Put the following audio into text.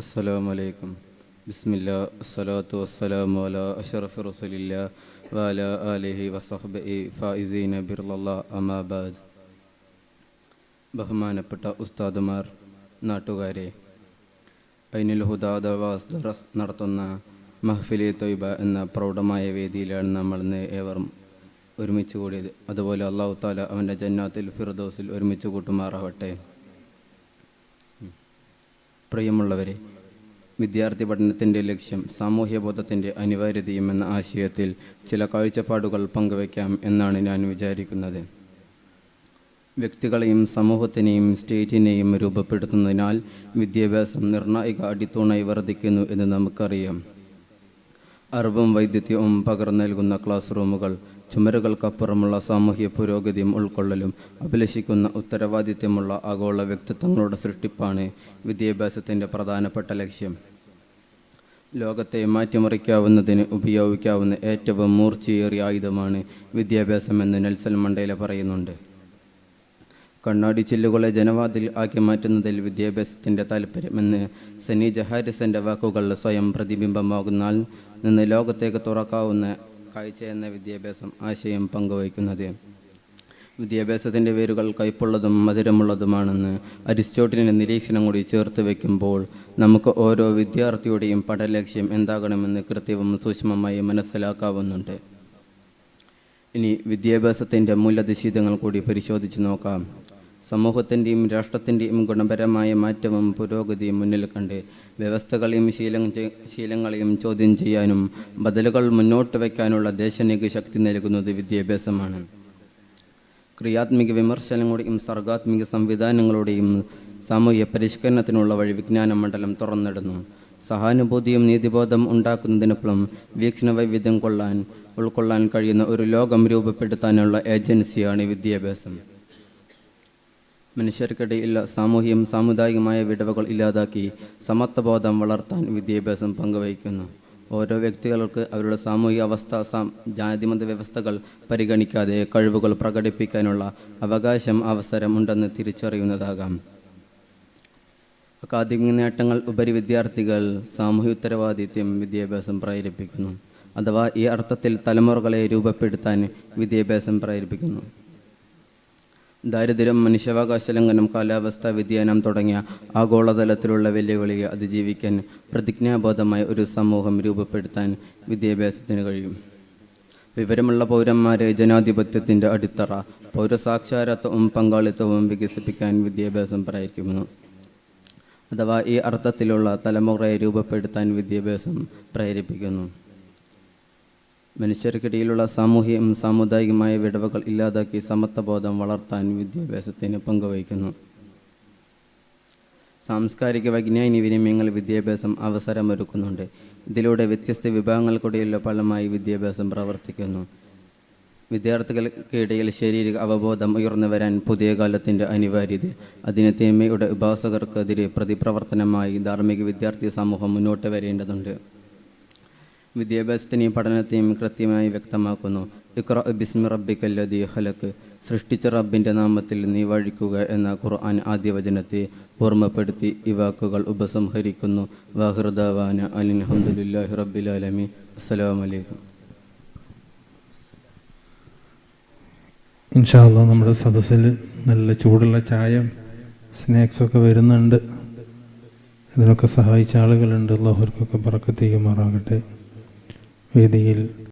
അസ്സലാമു അലൈക്കും ബിസ്മില്ല അസ്സലാത്തു വസ്സലാമു അല അഷറഫ് റസുലില്ല വാല അലിഹി വസഹബി ഫായിസീന ബിർലല്ല അമാബാദ് ബഹുമാനപ്പെട്ട ഉസ്താദുമാർ നാട്ടുകാരെ ഐനുൽ ഹുദാദവാസ് ദറസ് നടത്തുന്ന മഹ്ഫിലി തൊയ്ബ എന്ന പ്രൗഢമായ വേദിയിലാണ് നമ്മൾ ഇന്ന് ഏവറും ഒരുമിച്ച് കൂടിയത്. അതുപോലെ അള്ളാഹു താല അവന്റെ ജന്നാത്തിൽ ഫിർദോസിൽ ഒരുമിച്ച് കൂട്ടുമാറാവട്ടെ. പ്രിയമുള്ളവരെ വിദ്യാർത്ഥി പഠനത്തിന്റെ ലക്ഷ്യം സാമൂഹ്യബോധത്തിന്റെ അനിവാര്യതയും എന്ന ആശയത്തിൽ ചില കാഴ്ചപ്പാടുകൾ പങ്കുവയ്ക്കാം എന്നാണ് ഞാൻ വിചാരിക്കുന്നത്. വ്യക്തികളെയും സമൂഹത്തിനെയും സ്റ്റേറ്റിനെയും രൂപപ്പെടുത്തുന്നതിനാൽ വിദ്യാഭ്യാസം നിർണായക അടിത്തൂണായി വർദ്ധിക്കുന്നു എന്ന് നമുക്കറിയാം. അറിവും വൈദ്യുത്യവും പകർന്നു നൽകുന്ന ക്ലാസ് റൂമുകൾ ചുമരുകൾക്കപ്പുറമുള്ള സാമൂഹ്യ പുരോഗതിയും ഉൾക്കൊള്ളലും അഭിലഷിക്കുന്ന ഉത്തരവാദിത്വമുള്ള ആഗോള വ്യക്തിത്വങ്ങളുടെ സൃഷ്ടിപ്പാണ് വിദ്യാഭ്യാസത്തിന്റെ പ്രധാനപ്പെട്ട ലക്ഷ്യം. ലോകത്തെ മാറ്റിമറിക്കാവുന്നതിന് ഉപയോഗിക്കാവുന്ന ഏറ്റവും മൂർച്ചയേറിയ ആയുധമാണ് വിദ്യാഭ്യാസമെന്ന് നെൽസൺ മണ്ടേല പറയുന്നുണ്ട്. കണ്ണാടി ചില്ലുകളെ ജനവാതിൽ ആക്കി മാറ്റുന്നതിൽ വിദ്യാഭ്യാസത്തിന്റെ താല്പര്യമെന്ന് സനി ജഹാരിസന്റെ വാക്കുകൾ സ്വയം പ്രതിബിംബമാകുന്നാൽ നിന്ന് ലോകത്തേക്ക് തുറക്കാവുന്ന കാഴ്ച എന്ന വിദ്യാഭ്യാസം ആശയം പങ്കുവയ്ക്കുന്നത് വിദ്യാഭ്യാസത്തിന്റെ വേരുകൾ കയ്പുള്ളതും മധുരമുള്ളതുമാണെന്ന് അരിസ്റ്റോട്ടിലിന്റെ നിരീക്ഷണം കൂടി ചേർത്ത് വയ്ക്കുമ്പോൾ നമുക്ക് ഓരോ വിദ്യാർത്ഥിയുടെയും പഠനലക്ഷ്യം എന്താകണമെന്ന് കൃത്യവും സൂക്ഷ്മമായി മനസ്സിലാക്കാവുന്നുണ്ട്. ഇനി വിദ്യാഭ്യാസത്തിന്റെ മൂലധിശീതങ്ങൾ കൂടി പരിശോധിച്ച് നോക്കാം. സമൂഹത്തിന്റെയും രാഷ്ട്രത്തിന്റെയും ഗുണപരമായ മാറ്റവും പുരോഗതിയും മുന്നിൽ കണ്ട് വ്യവസ്ഥകളെയും ശീലം ശീലങ്ങളെയും ചോദ്യം ചെയ്യാനും ബദലുകൾ മുന്നോട്ട് വയ്ക്കാനുള്ള ദേശനിക ശക്തി നൽകുന്നത് വിദ്യാഭ്യാസമാണ്. ക്രിയാത്മിക വിമർശനങ്ങളുടെയും സർഗാത്മിക സംവിധാനങ്ങളുടെയും സാമൂഹ്യ പരിഷ്കരണത്തിനുള്ള വഴി വിജ്ഞാന മണ്ഡലം തുറന്നിടുന്നു. സഹാനുഭൂതിയും നീതിബോധം ഉണ്ടാക്കുന്നതിനൊപ്പം വീക്ഷണ വൈവിധ്യം കൊള്ളാൻ ഉൾക്കൊള്ളാൻ കഴിയുന്ന ഒരു ലോകം രൂപപ്പെടുത്താനുള്ള ഏജൻസിയാണ് വിദ്യാഭ്യാസം. മനുഷ്യർക്കിടയിൽ സാമൂഹ്യം സാമുദായികമായ വിടവുകൾ ഇല്ലാതാക്കി സമത്വബോധം വളർത്താൻ വിദ്യാഭ്യാസം പങ്കുവഹിക്കുന്നു. ഓരോ വ്യക്തികൾക്ക് അവരുടെ സാമൂഹിക അവസ്ഥ ജാതിമത വ്യവസ്ഥകൾ പരിഗണിക്കാതെ കഴിവുകൾ പ്രകടിപ്പിക്കാനുള്ള അവകാശം അവസരം ഉണ്ടെന്ന് തിരിച്ചറിയുന്നതാകാം. അക്കാദമിക നേട്ടങ്ങൾ ഉപരി വിദ്യാർത്ഥികൾ സാമൂഹ്യ ഉത്തരവാദിത്യം വിദ്യാഭ്യാസം പ്രേരിപ്പിക്കുന്നു. അഥവാ ഈ അർത്ഥത്തിൽ തലമുറകളെ രൂപപ്പെടുത്താൻ വിദ്യാഭ്യാസം പ്രേരിപ്പിക്കുന്നു. ദാരിദ്ര്യം മനുഷ്യാവകാശ ലംഘനം കാലാവസ്ഥാ വ്യതിയാനം തുടങ്ങിയ ആഗോളതലത്തിലുള്ള വെല്ലുവിളിയെ അതിജീവിക്കാൻ പ്രതിജ്ഞാബോധമായ ഒരു സമൂഹം രൂപപ്പെടുത്താൻ വിദ്യാഭ്യാസത്തിന് കഴിയും. വിവരമുള്ള പൗരന്മാരെ ജനാധിപത്യത്തിന്റെ അടിത്തറ പൗരസാക്ഷാരത്വവും പങ്കാളിത്തവും വികസിപ്പിക്കാൻ വിദ്യാഭ്യാസം പ്രയത്നിക്കുന്നു അഥവാ ഈ അർത്ഥത്തിലുള്ള തലമുറയെ രൂപപ്പെടുത്താൻ വിദ്യാഭ്യാസം പ്രേരിപ്പിക്കുന്നു. മനുഷ്യർക്കിടയിലുള്ള സാമൂഹികം സാമുദായികമായ വിടവുകൾ ഇല്ലാതാക്കി സമത്വബോധം വളർത്താൻ വിദ്യാഭ്യാസത്തിന് പങ്കുവഹിക്കുന്നു. സാംസ്കാരിക വൈജ്ഞാനിക വിനിമയങ്ങൾ വിദ്യാഭ്യാസം അവസരമൊരുക്കുന്നുണ്ട്. ഇതിലൂടെ വ്യത്യസ്ത വിഭാഗങ്ങൾക്കിടയിലുള്ള ഫലമായി വിദ്യാഭ്യാസം പ്രവർത്തിക്കുന്നു. വിദ്യാർത്ഥികൾക്കിടയിൽ ശാരീരിക അവബോധം ഉയർന്നു വരാൻ പുതിയ കാലത്തിന്റെ അനിവാര്യത അതിന് തീമയുടെ ഉപാസകർക്കെതിരെ പ്രതിപ്രവർത്തനമായി ധാർമ്മിക വിദ്യാർത്ഥി സമൂഹം മുന്നോട്ട് വരേണ്ടതുണ്ട്. വിദ്യാഭ്യാസത്തിനെയും പഠനത്തെയും കൃത്യമായി വ്യക്തമാക്കുന്നു. ഇക്ര ബിസ്മി റബ്ബിക്കല്ലതി ഹലക്ക് സൃഷ്ടിച്ച റബ്ബിന്റെ നാമത്തിൽ നീ വഴിക്കുക എന്ന ഖുർആൻ ആദ്യ വചനത്തെ ഓർമ്മപ്പെടുത്തി ഈ വാക്കുകൾ ഉപസംഹരിക്കുന്നു. വാഹൃദാവാന അലിൻഹമുല്ലാഹി റബ്ബിലാലമി അസ്സലാമലൈക്കും ഇൻഷാല്ല നമ്മുടെ സദസ്സിൽ നല്ല ചൂടുള്ള ചായ സ്നാക്സൊക്കെ വരുന്നുണ്ട്. ഇതിനൊക്കെ സഹായിച്ച ആളുകളുണ്ട്. അള്ളാഹുർക്കൊക്കെ പറക്കത്തേക്കുമാറാകട്ടെ വേദിയിൽ